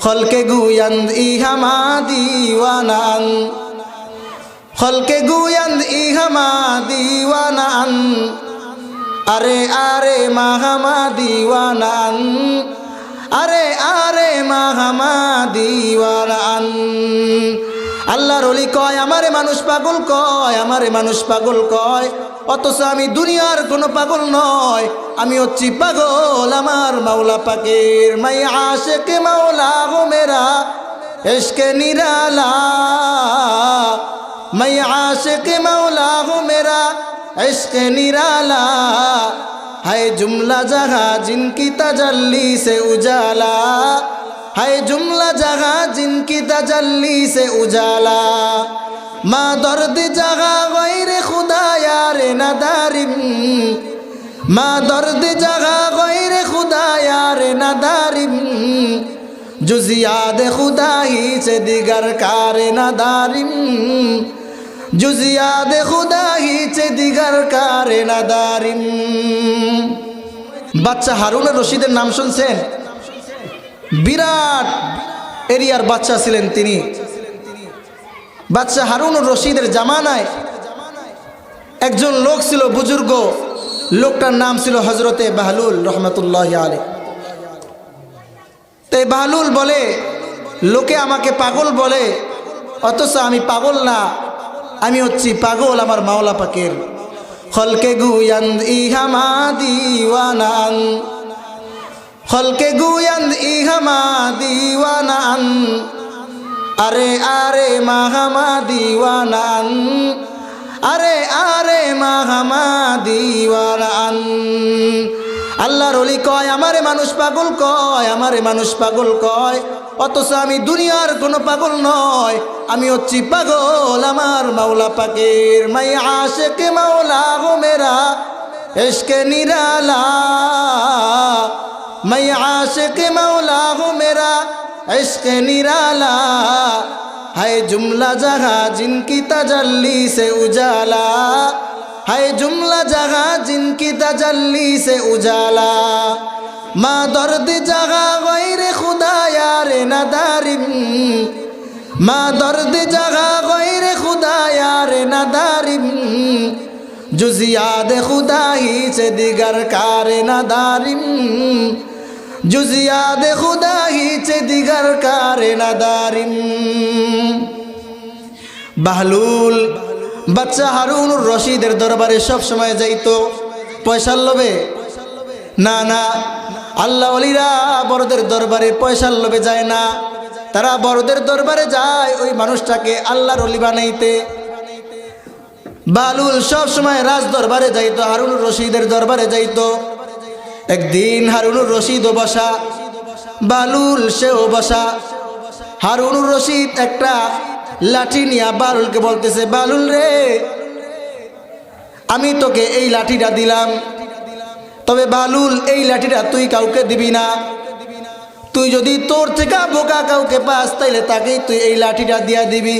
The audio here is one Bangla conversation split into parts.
খলকে গুয়ান্দ ইহামা দিওয়ানান। খলকে গুয়ান্দ ইহামা দিওয়ানান। আরে আরে মাহামা দিওয়ানান। আরে আরে মাহামা দিওয়ানান। আল্লাহর অলি কয়, আমারে মানুষ পাগল কয়, আমারে মানুষ পাগল কয়। অথচ আমি দুনিয়ার কোনো পাগল নয়, আমি হচ্ছি পাগল আমার মাওলা পাকের মাই আশে কে মাওলা গো মেরা এসকে নিরালা। মাই আশে কে মাওলা গো মেরা এসকে নিরালা। হায় জুমলা জাহা জিনকি তাজাল্লি সে উজালা। হায় জুমলা জাহা জিন কি তাজাল্লি সে উজালা। মা দর্দে জাগা গইরে খুদায়া রে না দারিম মা দর্দে জাগা গইরে খুদায়া রে না দারিম জুজিয়া দে খুদাই সে দিগার কারে না দারিম জুজিয়া দে খুদাই সে দিগার কারে না দারিম বাচ্চা হারুনের রশিদের নাম শুনছেন? বিরাট এরিয়ার বাচ্চা ছিলেন তিনি। বাচ্চা হারুন রশিদের জামানায় একজন লোক ছিল বুজুর্গ, লোকটার নাম ছিল হজরতে বাহলুল রহমতুল্লাহ আলী তাই বাহলুল বলে, লোকে আমাকে পাগল বলে, অথচ আমি পাগল না, আমি হচ্ছি পাগল আমার মাওলা পাকের। খলকে গুয়ান্দ ইহামা দিওয়ানান খলকে গুয়ান্দ ইহামা দিওয়ানান আরে আরে মাহামা দিওয়ানান আরে আরে মাহামা দিওয়ানান আল্লাহর অলি কয়, আমারে মানুষ পাগল কয়, আমারে মানুষ পাগল কয়। অথচ আমি দুনিয়ার কোনো পাগল নয়, আমি হচ্ছি পাগল আমার মাওলা পাকের মাই আশেকে মাওলা গো মেরা এসকে নিরালা। میں عاشق مولا ہوں میرا عشق نرالا ہے جملہ جہاں جن کی تجلی سے اجالا ہے جملہ جہاں جن کی تجلی سے اجالا ماں درد جگہ غیر خدا یار ندارم ماں درد جگہ غیر خدا یار ندارم جزیاد خدا ہی سے دیگر کار ندارم جزیاد خدا ہی দিগার কারে کار বাহলুল বাচ্চা হারুনুর রশিদের দরবারে সব সময় যাইতো। পয়সার লোভে। না না, আল্লাহ অলিরা বড়দের দরবারে পয়সার লোভে যায় না। তারা বড়দের দরবারে যায় ওই মানুষটাকে আল্লাহর অলি বানাইতে। বালুল সব সময় রাজ দরবারে যাইতো, হারুন রশিদের দরবারে যাইতো। একদিন হারুনুর রশিদও বসা, বালুল সেও বসা। হারুনুর রশিদ একটা লাঠি নিয়া বালুলকে বলতেছে, বালুল রে, আমি তোকে এই লাঠিটা দিলাম। তবে বালুল, এই লাঠিটা তুই কাউকে দিবি না। তুই যদি তোর থেকে বোকা কাউকে পাস, তাইলে তাকেই তুই এই লাঠিটা দিয়া দিবি।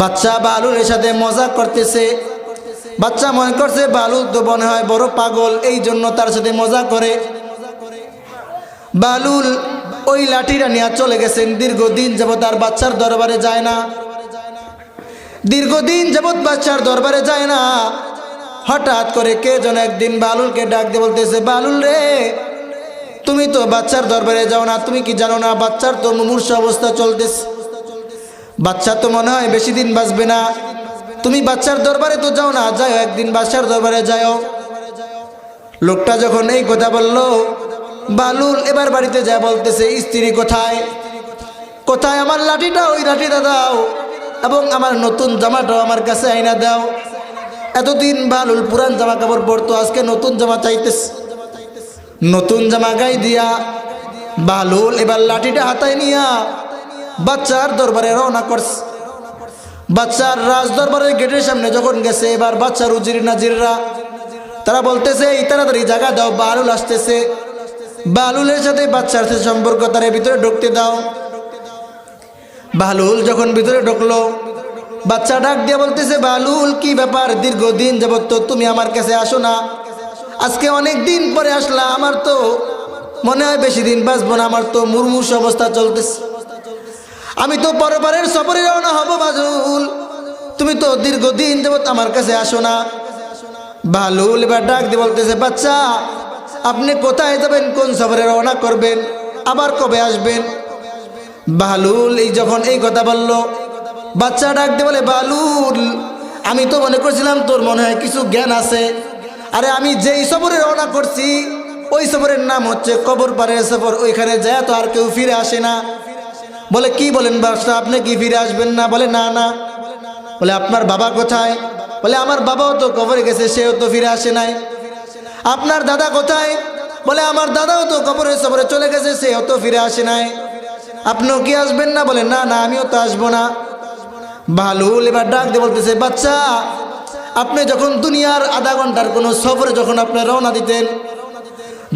বাচ্চা বালুলের সাথে মজা করতেছে। বাচ্চা মনে করছে বালুল তো মনে হয়, বড় পাগল, এই জন্য তার সাথে মজা করে। বালুল ওই লাঠিটা নিয়ে চলে গেছেন। দীর্ঘদিন যাবৎ তার বাচ্চার দরবারে যায় না। দীর্ঘদিন যাবৎ বাচ্চার দরবারে যায় না। হঠাৎ করে কে যেন একদিন বালুলকে ডাক দিয়ে বলতেছে, বালুল রে, তুমি তো বাচ্চার দরবারে যাও না, তুমি কি জানো না বাচ্চার তো মুমূর্ষ অবস্থা চলতেছে? বাচ্চা তো মনে হয় বেশি দিন বাঁচবে না। তুমি বাচ্চার দরবারে তো যাও না, যাও, একদিন বাচ্চার দরবারে যাও। লোকটা যখন এই কথা বলল বালুল এবার বাড়িতে যা বলতেছে, স্ত্রী কোথায়? কোথায়? আমার লাঠিটা, ওই লাঠিটা দাও এবং আমার নতুন জামাটাও আমার কাছে আইনা দাও। এতদিন বালুল পুরান জামা কাপড় পরতো, আজকে নতুন জামা চাইতেছে। নতুন জামা গাই দিয়া বালুল এবার লাঠিটা হাতায় নিয়া বাচ্চার দরবারে রওনা করছে। বাচ্চার রাজ দরবারের গেটের সামনে যখন গেছে, এবার বাচ্চার উজির নাজিররা, তারা বলতেছে, এই তাড়াতাড়ি জায়গা দাও, বালুল আসতেছে। বালুলের সাথে বাচ্চার সাথে সম্পর্ক, তার ভিতরে ঢুকতে দাও। বালুল যখন ভিতরে ঢুকলো, বাচ্চা ডাক দিয়ে বলতেছে, বালুল, কি ব্যাপার? দীর্ঘদিন যাবত তো তুমি আমার কাছে আসো না। আজকে অনেক দিন পরে আসলা আমার তো মনে হয় বেশি দিন বাঁচবো না, আমার তো মুরমুষ অবস্থা চলতেছে। আমি তো পরবারের সফরে রওনা হব বাজুল তুমি তো দীর্ঘদিন যাবত আমার কাছে আসো না। বালুল এবার ডাক দিয়ে বলতেছে, বাচ্চা, আপনি কোথায় যাবেন? কোন সফরে রওনা করবেন? আবার কবে আসবেন? বালুল এই যখন এই কথা বলল, বাচ্চা ডাক দিয়ে বলে, বালুল, আমি তো মনে করছিলাম তোর মনে হয় কিছু জ্ঞান আছে। আরে আমি যেই সফরে রওনা করছি, ওই সফরের নাম হচ্ছে কবর পাড়ের সফর। ওইখানে যায় তো আর কেউ ফিরে আসে না। বলে, কি বলেন বাদশাহ আপনি কি ফিরে আসবেন না? বলে, না না। বলে, আপনার বাবা কোথায়? বলে, আমার বাবাও তো কবরে গেছে, সেও তো ফিরে আসে নাই। আপনার দাদা কোথায়? বলে, আমার দাদাও তো কবরের সবরে চলে গেছে, সেও তো ফিরে আসে নাই। আপনিও কি আসবেন না? বলে, না না, আমিও তো আসব না। ভালুল এবার ডাক দিয়ে বলতেছে, বাচ্চা, আপনি যখন দুনিয়ার আধা ঘণ্টার কোনো সফরে যখন আপনি রওনা দিতেন,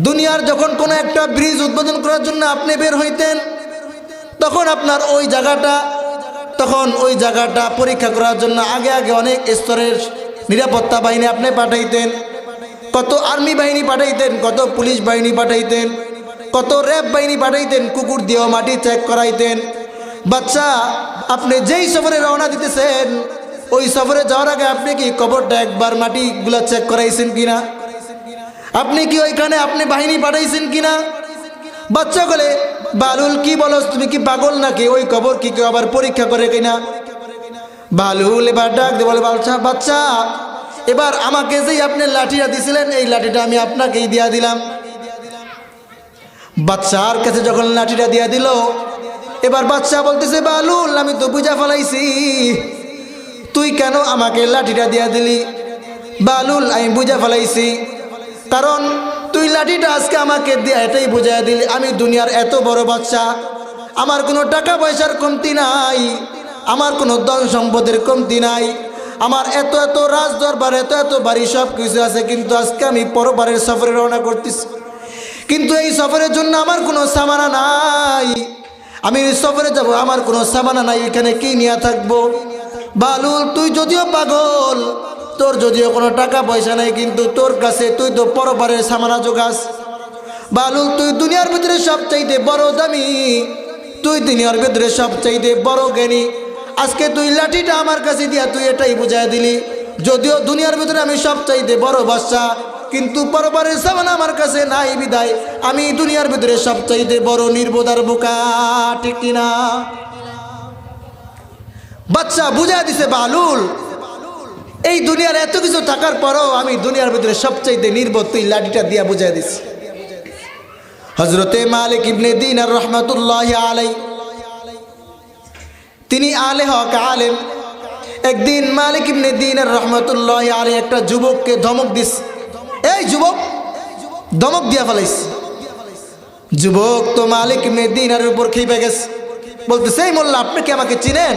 দুনিয়ার যখন কোনো একটা ব্রিজ উদ্বোধন করার জন্য আপনি বের হইতেন তখন আপনার ওই জায়গাটা, তখন ওই জায়গাটা পরীক্ষা করার জন্য আগে আগে অনেক স্তরের নিরাপত্তা বাহিনী আপনি পাঠাইতেন। কত আর্মি বাহিনী পাঠাইতেন, কত পুলিশ বাহিনী পাঠাইতেন, কত র্যাব বাহিনী পাঠাইতেন, কুকুর দিয়েও মাটি চেক করাইতেন। বাচ্চা, আপনি যেই সফরে রওনা দিতেছেন, ওই সফরে যাওয়ার আগে আপনি কি কবরটা একবার মাটিগুলা চেক করাইছেন কিনা? আপনি কি ওইখানে আপনি বাহিনী পাঠাইছেন কিনা? বাচ্চা বলে বালুল, কি বলো, তুমি কি পাগল নাকি? ওই কবর কি কেউ আবার পরীক্ষা করে কিনা? বালুল, এবার ডাক দিয়ে বলে বাচ্চা বাচ্চা, এবার আমাকে যেই আপনি লাঠিটা দিছিলেন, এই লাঠিটা আমি আপনাকেই দিয়া দিলাম। বাচ্চার কাছে যখন লাঠিটা দিয়া দিল, এবার বাচ্চা বলতেছে, বালুল, আমি তো বুঝা ফেলাইছি। তুই কেন আমাকে লাঠিটা দিয়া দিলি? বালুল, আমি বুঝা ফেলাইছি। কারণ তুই লাঠিটা আজকে আমাকে দিয়ে এটাই বুঝাই দিলি, আমি দুনিয়ার এত বড় বাচ্চা। আমার কোনো টাকা পয়সার কমতি নাই, আমার কোনো ধন সম্পদের কমতি নাই। আমার এত এত রাজ দরবার, এত এত বাড়ি সব কিছু আছে, কিন্তু আজকে আমি পরবারের সফরে রওনা করতেছি। কিন্তু এই সফরের জন্য আমার কোনো সামানা নাই। আমি সফরে যাব, আমার কোনো সামানা নাই, এখানে কি নিয়ে থাকব? বালুল, তুই যদিও পাগল তোর যদিও কোনো টাকা পয়সা নাই, কিন্তু তোর কাছে তুই তো পরবারের সামানা যোগাস। বালুল তুই দুনিয়ার ভিতরে সব চাইতে বড় দামি। তুই দুনিয়ার ভিতরে সব চাইতে বড় জ্ঞানী। আজকে তুই লাঠিটা আমার কাছে দিয়া তুই এটাই বুঝাই দিলি। যদিও দুনিয়ার ভিতরে আমি সব চাইতে বড় বাচ্চা কিন্তু পরবারের সামান আমার কাছে নাই বিদায়। আমি দুনিয়ার ভিতরে সব চাইতে বড় নির্বোধার বোকা, ঠিক কিনা? বাচ্চা বুঝা দিছে, বালুল এই দুনিয়ার এত কিছু থাকার পরও আমি দুনিয়ার ভিতরে সবচাইতে নির্বোধ তুই লাঠিটা দিয়া বুঝাই দিছি। হজরতে মালিক ইবনে দিন আর রহমতুল্লাহ আলাই তিনি আলে হক আলেম। একদিন মালিক ইবনে দিন আর রহমতুল্লাহ আলাই একটা যুবককে ধমক দিস। এই যুবক, ধমক দিয়া ফেলাইস। যুবক তো মালিক ইবনে দিন আর উপর খেপে গেছে। বলতেছে, এই মোল্লা, আপনি কি আমাকে চিনেন?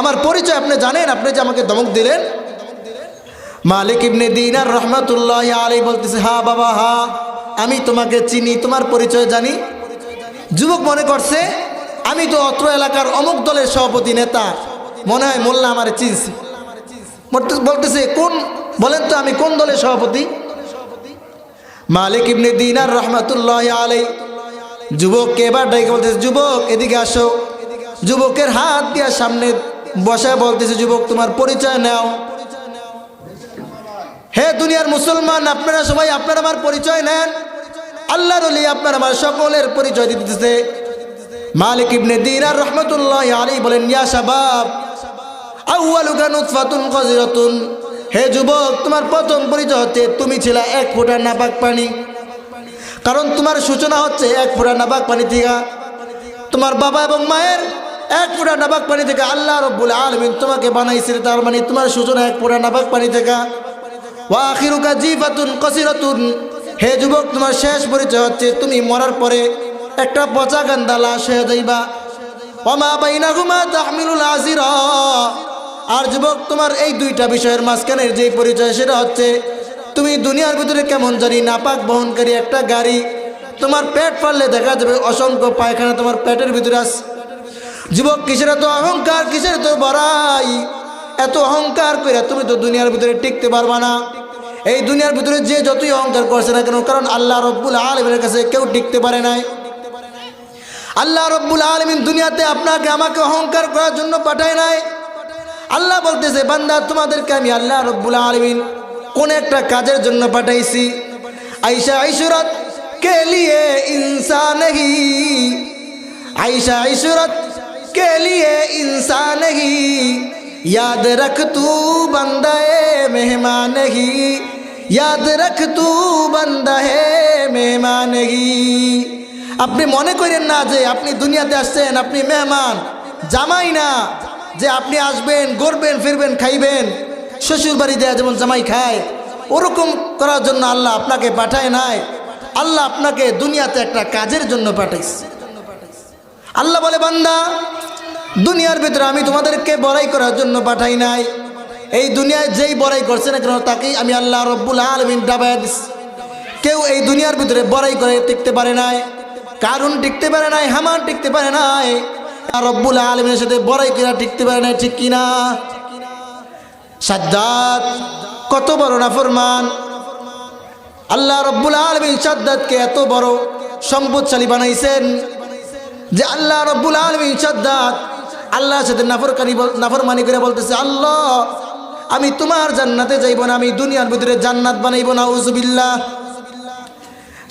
আমার পরিচয় আপনি জানেন? আপনি যে আমাকে ধমক দিলেন মালিক ইবনে দিনার রহমতুল্লাহ আলী বলতেছে, হা বাবা, হা, আমি তোমাকে চিনি, তোমার পরিচয় জানি। যুবক মনে করছে, আমি তো অত্র এলাকার অমুক দলের সভাপতি, নেতা। মনে হয় মোল্লা আমার চিনছে। বলতে- বলতেছে, কোন, বলেন তো আমি কোন দলের সভাপতি? মালিক ইবনে দিনার রহমতুল্লাহ আলাই যুবককে এবার ডাইকে বলতেছে, যুবক, এদিকে আসো। যুবকের হাত দিয়া সামনে বসে বলতেছে, যুবক, তোমার পরিচয় নাও। হে দুনিয়ার মুসলমান, আপনারা সবাই আপনার আমার পরিচয় নেন। আল্লাহর আপনার আমার সকলের পরিচয় দিতেছে। মালিক ইবনে দিনার রহমতুল্লাহ আলী বলেন, ইয়া শাবাব হে যুবক, তোমার প্রথম পরিচয় হচ্ছে তুমি ছিল এক ফোঁটা নাপাক পানি। কারণ তোমার সূচনা হচ্ছে এক ফোঁটা নাপাক পানি থেকে। তোমার বাবা এবং মায়ের এক ফোঁটা নাপাক পানি থেকে আল্লাহ রব্বুল আলমিন তোমাকে বানাইছিল তার মানে তোমার সূচনা এক ফোঁটা নাপাক পানি থেকে। ওয়াখিরুকা জিফাতুন কসিরাতুন। হে যুবক, তোমার শেষ পরিচয় হচ্ছে, তুমি মরার পরে একটা পচা গান্দা লাশ হয়ে যাইবা। ওমা বাইনাহুমা তাহমিলুল আজিরা আর যুবক, তোমার এই দুইটা বিষয়ের মাঝখানের যে পরিচয়, সেটা হচ্ছে, তুমি দুনিয়ার ভিতরে কেমন জানি নাপাক বহনকারী একটা গাড়ি, তোমার পেট ফাললে দেখা যাবে অসংখ্য পায়খানা তোমার পেটের ভিতরে আস যুবক, কিসের এত অহংকার, কিসের তো বড়াই? এত অহংকার করে তুমি তো দুনিয়ার ভিতরে টিকতে পারবা না। এই দুনিয়ার ভিতরে যে যতই অহংকার করছে না কেন, কারণ আল্লাহ রব্বুল আলমের কাছে কেউ টিকতে পারে নাই। আল্লাহ রব্বুল আলমিন দুনিয়াতে আপনাকে, আমাকে অহংকার করার জন্য পাঠায় নাই। আল্লাহ বলতেছে, বান্দা, তোমাদেরকে আমি আল্লাহ রব্বুল আলমিন কোন একটা কাজের জন্য পাঠাইছি। আইসা আইসুরত কে লিয়ে ইনসা নেহি আইসা আইসুরত কে লিয়ে ইনসা নেহি याद रख तू बंदा है मेहमान ही याद रख तू बंदा है मेहमान ही আপনি মনে করেন না যে আপনি দুনিয়াতে আসছেন আপনি মেহমান জামাই না যে আপনি আসবেন গড়বেন ফিরবেন খাইবেন শ্বশুর বাড়ি দেয়া যেমন জামাই খায় ওরকম করার জন্য আল্লাহ আপনাকে পাঠায় নাই আল্লাহ আপনাকে দুনিয়াতে একটা কাজের জন্য পাঠাইছে আল্লাহ বলে বান্দা দুনিয়ার ভিতরে আমি তোমাদেরকে বড়াই করার জন্য পাঠাই নাই। এই দুনিয়ায় যেই বড়াই করছে না কেন, তাকেই আমি আল্লাহ রব্বুল আলমিন ডাবাই দিস কেউ এই দুনিয়ার ভিতরে বড়াই করে টিকতে পারে নাই, কারণ টিকতে পারে নাই, হামান টিকতে পারে নাই রব্বুল আলমিনের সাথে বড়াই করে টিকতে পারে নাই, ঠিক কিনা? সাজ্জাদ, কত বড় নাফরমান। আল্লাহ রব্বুল আলমিন সাদ্দাতকে এত বড় সম্পদশালী বানাইছেন যে আল্লাহ রব্বুল আলমী সাদ্দাত আল্লাহর সাথে নাফরকানি নাফরমানি করে বলতেছে, আল্লাহ, আমি তোমার জান্নাতে যাইব না, আমি দুনিয়ার ভিতরে জান্নাত বানাইব না উজুবিল্লাহ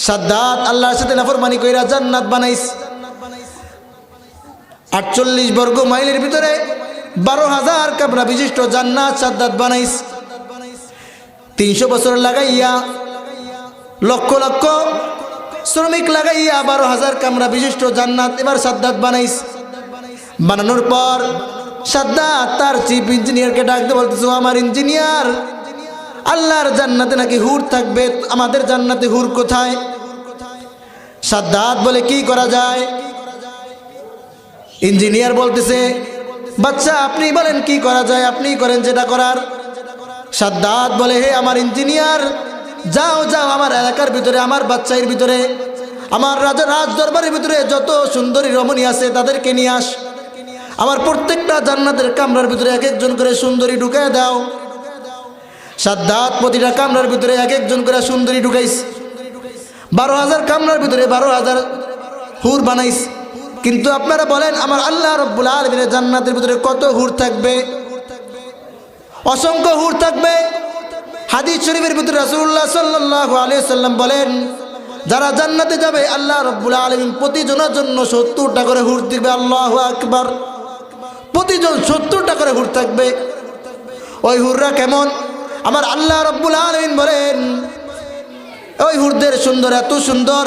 সাদ্দাত আল্লাহর সাথে নাফরমানি কইরা জান্নাত বানাইস। আটচল্লিশ বর্গ মাইলের ভিতরে বারো হাজার কাপড়া বিশিষ্ট জান্নাত সাদ্দাত বানাইস। তিনশো বছর লাগাইয়া, লক্ষ লক্ষ শ্রমিক লাগাইয়া বারো হাজার কামরা বিশিষ্ট জান্নাত এবার সাদ্দাত বানাইস। বানানোর পর সাদ্দাত তার চিফ ইঞ্জিনিয়ারকে ডাকতে বলতেছো আমার ইঞ্জিনিয়ার, আল্লাহর জান্নাতে নাকি হুর থাকবে, আমাদের জান্নাতে হুর কোথায়? সাদ্দাত বলে, কি করা যায়? ইঞ্জিনিয়ার বলতেছে, বাচ্চা, আপনি বলেন কি করা যায়, আপনি করেন যেটা করার। সাদ্দাত বলে, হে আমার ইঞ্জিনিয়ার, যাও যাও আমার এলাকার ভিতরে, আমার বাচ্চাইয়ের ভিতরে, আমার রাজা, রাজ দরবারের ভিতরে যত সুন্দরী রমণী আছে তাদেরকে নিয়ে আস। আমার প্রত্যেকটা জান্নাতের কামরার ভিতরে এক একজন করে সুন্দরী ঢুকায় দাও। সাদ্দাত প্রতিটা কামরার ভিতরে এক একজন করে সুন্দরী ঢুকাইস। বারো হাজার কামরার ভিতরে বারো হাজার হুর বানাইস। কিন্তু আপনারা বলেন, আমার আল্লাহ রব্বুল আলমিনের জান্নাতের ভিতরে কত হুর থাকবে? অসংখ্য হুর থাকবে। হাদিস শরীফের ভিতরে রাসুল্লাহ সাল্লাহ আলিয়া সাল্লাম বলেন, যারা জান্নাতে যাবে, আল্লাহ রব্বুল আলমিন প্রতিজনের জন্য সত্তরটা করে হুর দিবে। আল্লাহ আকবার। প্রতিজন সত্তরটা করে হুর থাকবে। ওই হুররা কেমন? আমার আল্লাহ রব্বুল আলমিন বলেন, ওই হুরদের সুন্দর, এত সুন্দর,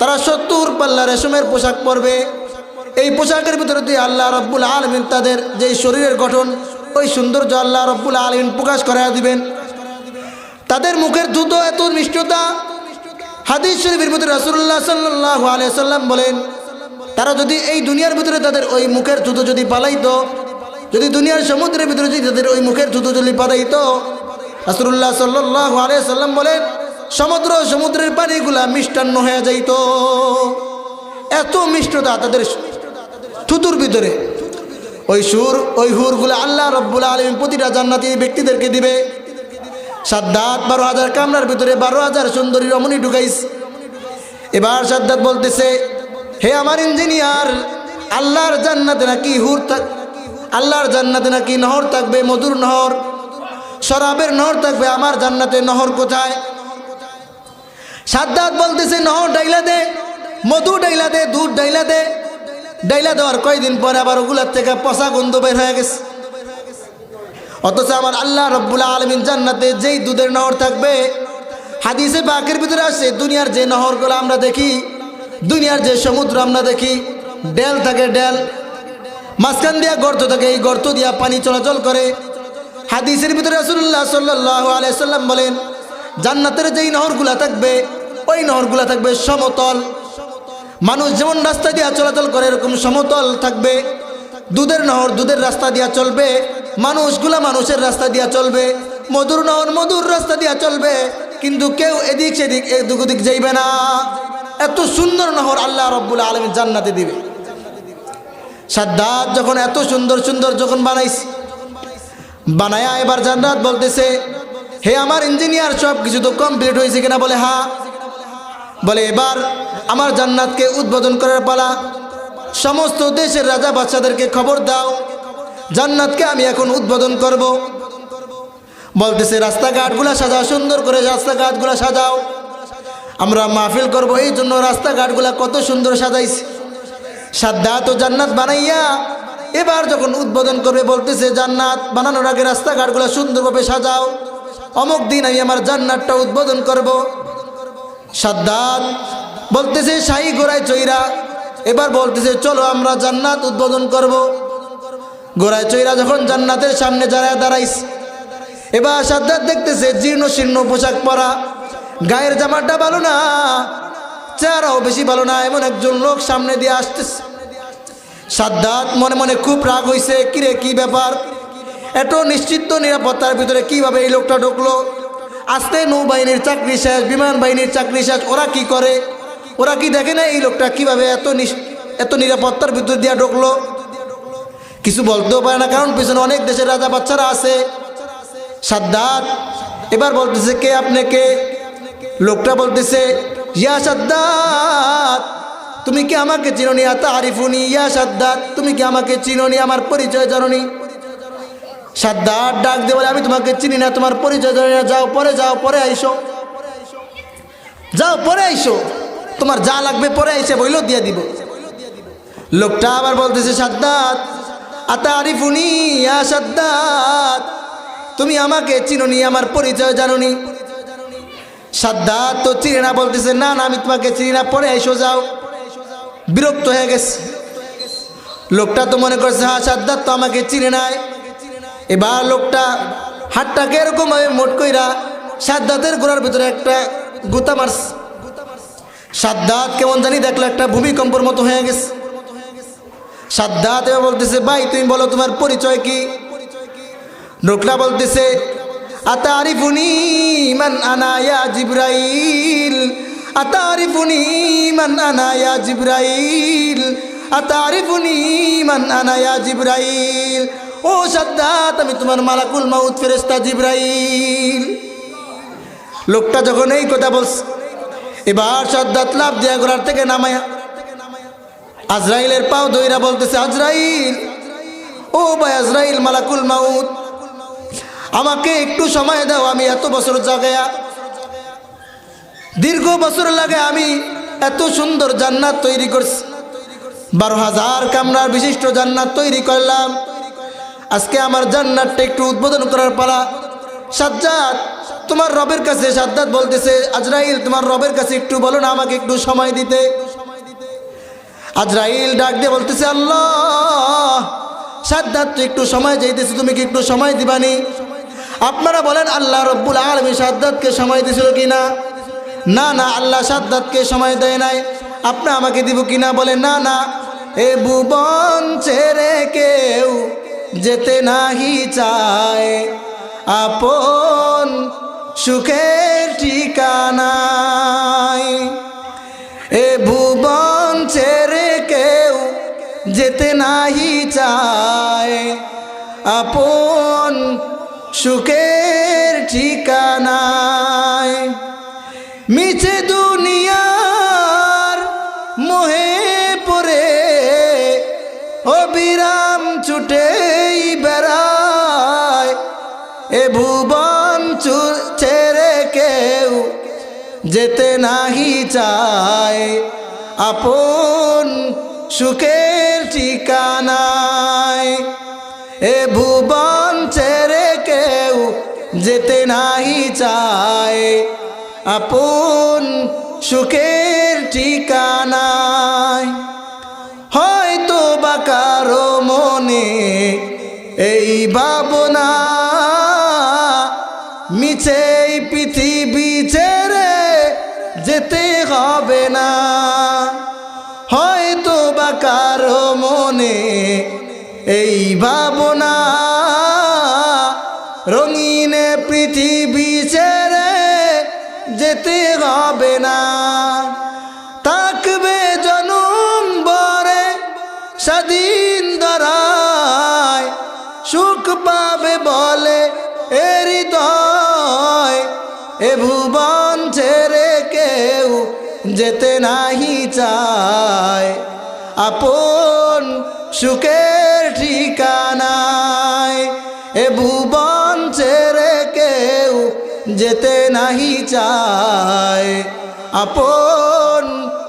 তারা সত্তর পাল্লা রেশমের পোশাক পরবে। এই পোশাকের ভিতরে দিয়ে আল্লাহ রব্বুল আলমিন তাদের যেই শরীরের গঠন, ওই সৌন্দর্য আল্লাহ রব্বুল আলমিন প্রকাশ করা দিবেন। তাদের মুখের দ্রুত এত মিষ্টতা। হাদিস শরীফের ভিতরে রসুল্লাহ সাল্লাহ আলিয়াল্লাম বলেন তারা যদি এই দুনিয়ার ভিতরে তাদের ওই মুখের জুতো যদি পালাইতো, যদি দুনিয়ার সমুদ্রের ভিতরে যদি তাদের ওই মুখের জুতো যদি পালাইতো রসুল্লাহ সাল্লাহ আলিয়াল্লাম বলেন, সমুদ্র সমুদ্রের পানিগুলা মিষ্টান্ন হয়ে যাইত। এত মিষ্টতা তাদের থুতুর ভিতরে। ওই সুর, ওই হুরগুলো আল্লাহ রব্বুল আলম প্রতিটা জান্নাতি ব্যক্তিদেরকে দিবে। সাদ্দাত বারো হাজার কামরার ভিতরে বারো হাজার সুন্দরী রমণী ঢুকাইস এবার সাদ্দাত বলতেছে হে আমার ইঞ্জিনিয়ার, আল্লাহর জান্নাতে নাকি হুর থাক, আল্লাহর জান্নাতে নাকি নহর থাকবে, মধুর নহর, শরাবের নহর থাকবে, আমার জান্নাতে নহর কোথায়? সাদ্দাত বলতেছে, নহর ডাইলা দে, মধু ডাইলা দে, দুধ ডাইলা দে। ডাইলা দেওয়ার কয়দিন পরে আবার ওগুলার থেকে পচা গন্ধ বের হয়ে গেছে। অথচ আমার আল্লাহ রব্বুল আলমিন জান্নাতে যেই দুধের নহর থাকবে, হাদিসে বাকের ভিতরে আসে, দুনিয়ার যে নহরগুলো আমরা দেখি দুনিয়ার যে সমুদ্র আমরা দেখি, ডেল থাকে ডেল। মাঝখান দিয়া গর্ত থাকে, এই গর্ত দিয়া পানি চলাচল করে। হাদিসের ভিতরে রসুল্লাহ সাল্লাহ আলাইসাল্লাম বলেন, জান্নাতের যেই নহরগুলা থাকবে, ওই নহরগুলা থাকবে সমতল। মানুষ যেমন রাস্তা দিয়া চলাচল করে, এরকম সমতল থাকবে। দুধের নহর দুধের রাস্তা দিয়া চলবে, মানুষগুলা মানুষের রাস্তা দিয়া চলবে। মধুর নহর মধুর রাস্তা দিয়া চলবে, কিন্তু কেউ এদিক সেদিক এদিক ওদিক যাইবে না। এত সুন্দর নহর আল্লাহ রব্বুল আলমী জান্নাতে দিবে। সাদ্দাত যখন এত সুন্দর সুন্দর যখন বানাইস বানায়া এবার জান্নাত বলতেছে, হে আমার ইঞ্জিনিয়ার সব কিছু তো কমপ্লিট হয়েছে কিনা? বলে, হা। বলে, এবার আমার জান্নাতকে উদ্বোধন করার পালা। সমস্ত দেশের রাজা বাচ্চাদেরকে খবর দাও। জান্নাতকে আমি এখন উদ্বোধন করব। বলতেছে, রাস্তাঘাটগুলা সাজাও, সুন্দর করে রাস্তাঘাটগুলা সাজাও। আমরা মাহফিল করব, এই জন্য রাস্তাঘাটগুলা কত সুন্দর সাজাইছি। সাদ্দাত ও জান্নাত বানাইয়া এবার যখন উদ্বোধন করবে, বলতেছে, জান্নাত বানানোর আগে রাস্তাঘাটগুলো সুন্দরভাবে সাজাও। অমুক দিন আমি আমার জান্নাতটা উদ্বোধন করব। সাদ্দাত বলতেছে, শাহী গোড়ায় চৈরা এবার বলতেছে, চলো আমরা জান্নাত উদ্বোধন করব। গোড়ায় চৈরা যখন জান্নাতের সামনে দাঁড়ায় দাঁড়াইস এবার সাদ্দাত দেখতেছে জীর্ণ শীর্ণ পোশাক পরা গায়ের জামাটা ভালো না, চেহারাও বেশি ভালো না, এমন একজন লোক সামনে দিয়ে আসতেছে। সাদ্দাত মনে মনে খুব রাগ হইছে, কিরে, কি ব্যাপার? এত নিশ্চিত নিরাপত্তার ভিতরে কীভাবে এই লোকটা ঢুকলো? আসতে নৌবাহিনীর চাকরি শেষ, বিমান বাহিনীর চাকরি শেষ, ওরা কি করে? ওরা কি দেখে না এই লোকটা কীভাবে এত এত নিরাপত্তার ভিতর দিয়ে ঢুকলো? কিছু বলতেও পারে না, কারণ পিছনে অনেক দেশের রাজা বাচ্চারা আছে। সাদ্দাত এবার বলতেছে, কে, আপনি কে? লোকটা বলতেছে, ইয়া সাদ্দাত, তুমি কি আমাকে চিনোনি? আতা আরিফুনি ইয়া সাদ্দাত, তুমি কি আমাকে চিনোনি? আমার পরিচয় জানোনি? সাদ্দাত ডাক দিয়ে বলে, আমি তোমাকে চিনি না, তোমার পরিচয় জানি না। যাও, পরে যাও, পরে আইসো। যাও, পরে আইসো। তোমার যা লাগবে পরে আইসে, বইলো দিয়ে দিব। লোকটা আবার বলতেছে, সাদ্দাত আতা আরিফুনি ইয়া সাদ্দাত, তুমি আমাকে চিনোনি, আমার পরিচয় জানোনি। সাদ্দাত তো চিনি না, বলতেছে, না না, আমি তোমাকে চিনি না, পরে এসো যাও। বিরক্ত হয়ে গেছে। লোকটা তো মনে করছে হ্যাঁ সাদ্দাত তো আমাকে চিনে নাই। এবার লোকটা হাতটাকে এরকম ভাবে মোট কইরা সাদ্দাতের গোড়ার ভিতরে একটা গুতা মারছে। সাদ্দাত কেমন জানি দেখল, একটা ভূমিকম্পর মতো হয়ে গেছে। সাদ্দাত এবার বলতেছে, ভাই, তুমি বলো, তোমার পরিচয় কি? লোকটা বলতেছে আতারিফুনি মান আনায়া জিব্রাইল? আতারিফুনি মান আনায়া জিব্রাইল? আতারিফুনি মান আনায়া জিব্রাইল? ও সাদ্দাত, আমি তোমার মালাকুল মাউত ফেরেস্তা জিব্রাইল। লোকটা যখন এই কথা বলছে, এবার সাদ্দাত লাভ দিয়া ঘোড়ার থেকে নামায়া আজরাইলের পাও দইরা বলতেছে, আজরাইল, ও ভাই আজরাইল মালাকুল মাউত আমাকে একটু সময় দাও, আমি এত বছর জাগায়া। দীর্ঘ বছর লাগে আমি এত সুন্দর জান্নাত তৈরি করছি। বারো হাজার কামরার বিশিষ্ট জান্নাত তৈরি করলাম। আজকে আমার জান্নাতটা একটু উদ্বোধন করার পালা। সাজ্জাদ, তোমার রবের কাছে, সাজ্জাদ বলতেছে, আজরাইল, তোমার রবের কাছে একটু বলো না, আমাকে একটু সময় দিতে। আজরাইল ডাক দিয়ে বলতেছে, আল্লাহ সাদ্দাত তো একটু সময় যাইতেছে তুমি কি একটু সময় দিবানি? আপনারা বলেন, আল্লাহ রব্বুল আলমী সাদ্দাতকে সময় দিছিল কি না না না আল্লাহ সাদ্দাতকে সময় দেয় নাই। আপনি আমাকে দিব কি না বলে না না। এ ভুবন ছেড়ে কেউ যেতে নাহি চায়। আপন সুখের ঠিকানায়। এ ভুবন ছেড়ে কেউ যেতে নাহি চায়। আপন সুখের ঠিকানায়। মিছে দুনিয়ার মোহে পড়ে অবিরাম ছুটেই বেড়ায়। এ ভুবন ছেড়ে কেউ যেতে নাহি চায়। আপন সুখের ঠিকানায়। এ ভুবন যেতে নাহি চায়। আপন সুখের ঠিকানায়। হয়তো বা কারও মনে এই ভাবনা মিছে পৃথিবী ছেড়ে যেতে হবে না। হয়তো বা কারও মনে এই ভাবনা পৃথিবী ছেড়ে যেতে হবে না। থাকবে জনম বরে স্বাধীন ধরায় সুখ পাবে বলে এরি তয় এ ভুবন ছেড়ে কেউ যেতে নাহি চায়। আপন সুখের ঠিকানায় এ ভুবন যেতে নাহি চায়। আপন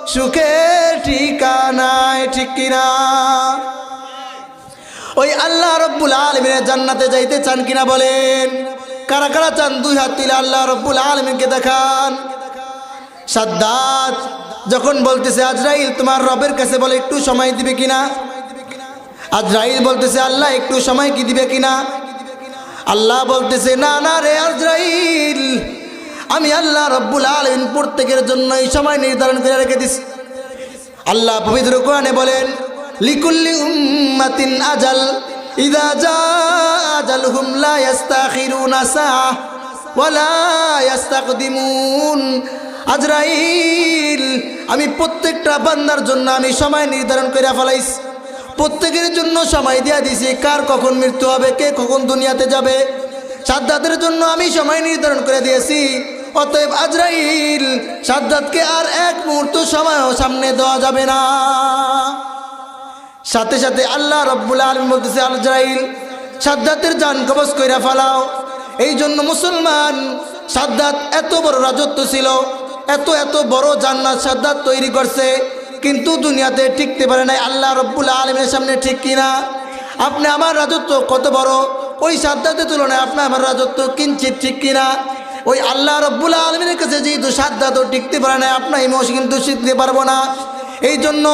সুখের ঠিকানায় ঠিক কিনা? ওই আল্লাহ রব্বুল আলমিনের জান্নাতে যাইতে চান কিনা বলেন? কারা কারা চান দুই হাত তুলে আল্লাহ রব্বুল আলমিনকে দেখান? সাদ্দাত যখন বলতেছে, আজরাইল, তোমার রবের কাছে বলে একটু সময় দিবে কিনা? আজরাইল বলতেছে, আল্লাহ, একটু সময় কি দিবে কিনা? আল্লাহ বলতেছে, না না রে আজরাইল, আমি আল্লাহ রব্বুল আলমিন প্রত্যেকের জন্য এই সময় নির্ধারণ করে রেখে দিস আল্লাহ পবিত্র কোরআনে বলেন, লিকুল্লি উম্মাতিন আজাল, ইদা জা আজালহুম লা ইস্তাখিরুনা সাআহ ওয়ালা আজরাইল, আমি প্রত্যেকটা বান্দার জন্য আমি সময় নির্ধারণ করে ফেলাইস প্রত্যেকের জন্য সময় দিয়া দিছি। কার কখন মৃত্যু হবে, কে কখন দুনিয়াতে যাবে? সাদ্দাতের জন্য আমি সময় নির্ধারণ করে দিয়েছি। অতএব আজরাইল, সাদ্দাতকে আর এক মুহূর্ত সময়ও সামনে দেওয়া যাবে না। সাথে সাথে আল্লাহ রব্বুল আলম বলতেছে, আজরাইল, সাদ্দাতের যান কবজ কইরা ফালাও। এই জন্য মুসলমান, সাদ্দাত এত বড় রাজত্ব ছিল, এত এত বড় জান্নাত সাদ্দাত তৈরি করছে। কিন্তু দুনিয়াতে টিকতে পারে নাই। আল্লাহ রব্বুল আলমের সামনে ঠিক কিনা? আপনি আমার রাজত্ব কত বড়? ওই সাদ্দাতের তুলনায় আপনার আমার রাজত্ব কিঞ্চিত ঠিক কিনা? ওই আল্লাহ রব্বুল আলমিনের কাছে যেহেতু সাদ্দাতও টিকতে পারে না আপনার ইমোশ কিন্তু শিখতে পারব না। এই জন্য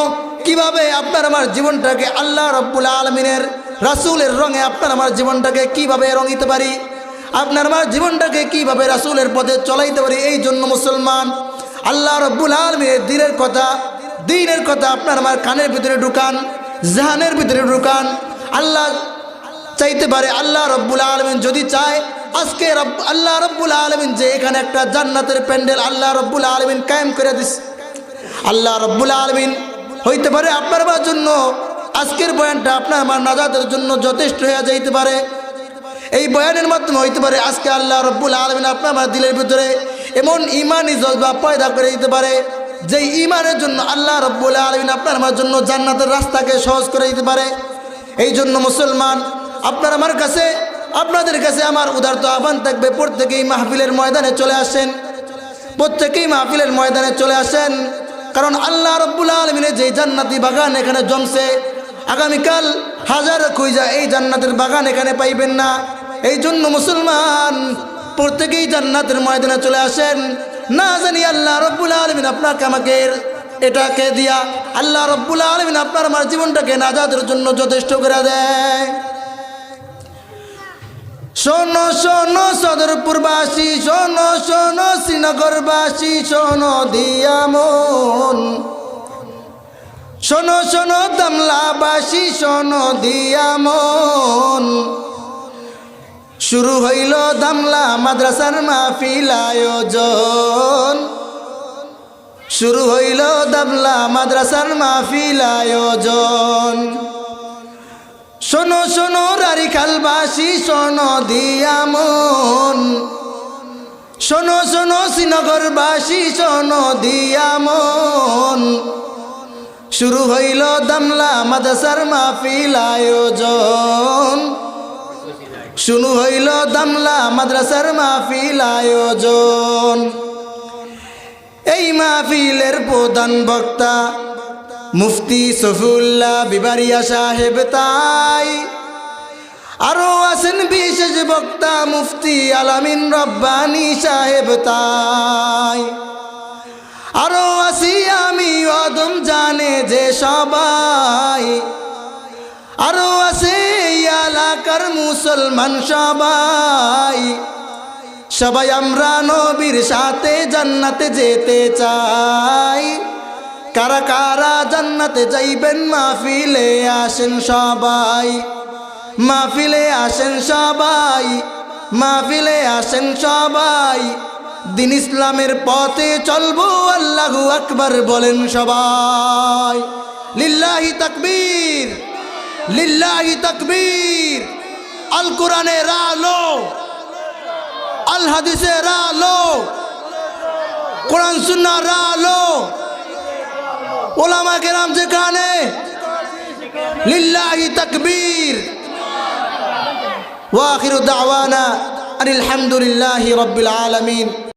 কীভাবে আপনার আমার জীবনটাকে আল্লাহ রব্বুল আলমিনের রাসুলের রঙে আপনার আমার জীবনটাকে কীভাবে রঙিতে পারি? আপনার আমার জীবনটাকে কীভাবে রাসুলের পথে চলাইতে পারি? এই জন্য মুসলমান, আল্লাহ রব্বুল আলমিনের দিনের কথা দিনের কথা আপনার আমার কানের ভিতরে ঢুকান, জাহানের ভিতরে ঢুকান। আল্লাহ চাইতে পারে আল্লাহ রব্বুল আলমিন যদি চায়, আজকে রব আল্লাহ রব্বুল আলমিন যে এখানে একটা জান্নাতের প্যান্ডেল আল্লাহ রব্বুল আলমিন কায়েম করে দিস আল্লাহ রব্বুল আলমিন হইতে পারে আপনার আমার জন্য, আজকের বয়ানটা আপনার আমার নাজাদের জন্য যথেষ্ট হয়ে যাইতে পারে। এই বয়ানের মাধ্যমে হইতে পারে আজকে আল্লাহ রব্বুল আলমিন আপনার আমার দিলের ভিতরে এমন ইমানই জজবা পয়দা করে দিতে পারে। যে ইমানের জন্য আল্লাহ রব্বুল আলমিন আপনার আমার জন্য জান্নাতের রাস্তাকে সহজ করে দিতে পারে এই জন্য মুসলমান, আপনার আমার কাছে, আপনাদের কাছে আমার উদারত আহ্বান থাকবে, প্রত্যেকেই মাহফিলের ময়দানে চলে আসেন, প্রত্যেকেই মাহফিলের ময়দানে চলে আসেন, কারণ আল্লাহ রব্বুল আলমিনের যে জান্নাতি বাগান এখানে জমছে, আগামীকাল হাজার খুঁজা এই জান্নাতের বাগান এখানে পাইবেন না এই জন্য মুসলমান, প্রত্যেকেই জান্নাতের ময়দানে চলে আসেন না জানি আল্লাহ রব্বুল আলমিন আপনাকে আমাকে এটাকে দিয়া আল্লাহ রব্বুল আলমিন আপনার আমার জীবনটাকে নাজাদের জন্য যথেষ্ট করে দেয়। শোনো শোনো, সদরপুরবাসী, শোনো শোনো, শ্রীনগরবাসী, শোনো দিয়ামন শোনো শোনো, দামলাবাসী, শোনো দিয়ামন শুরু হইল দামলা মাদ্রাসার মাহফিল আয়োজন। শুরু হইল দামলা মাদ্রাসার মাহফিল আয়োজন। শোনো শোনো, রারি খালবাসী, শোনো দিয়ামন শোনো শোনো, শ্রীনগরবাসী, শোনো দিয়ামন শুরু হইল দামলা মাদাসার মাহফিল আয়োজন। শুরু হইল দামলা মাদ্রাসার মাহফিল আয়োজন। এই মাহফিলের প্রধান বক্তা মুফতি সফুল্লাহ বিবারিয়া সাহেব তাই। আরও আছেন বিশেষ বক্তা মুফতি আলামিন রব্বানি সাহেব তাই। আরও আসি আমি, অদম জানে যে সবাই। আরও আছে এলাকার মুসলমান সবাই। সবাই আমরা নবীর সাথে জান্নাতে যেতে চাই। কারা কারা জান্নাতে যাইবেন, মাহফিলে আসেন সবাই। মাহফিলে আসেন সবাই। মাহফিলে আসেন সবাই। দিন ইসলামের পথে চলবো, আল্লাহু আকবার বলেন সবাই। লিল্লাহি তাকবীর। লিল্লাহি তাকবীর। আল কোরআনের আলো আল হাদিসের আলো কোরআন সুন্নার আলো ওলামা কেরাম যেখানে লিল্লাহি তাকবীর। ওয়াখিরু দাওয়ানা আনিল হামদুলিল্লাহি রাব্বিল আলামিন।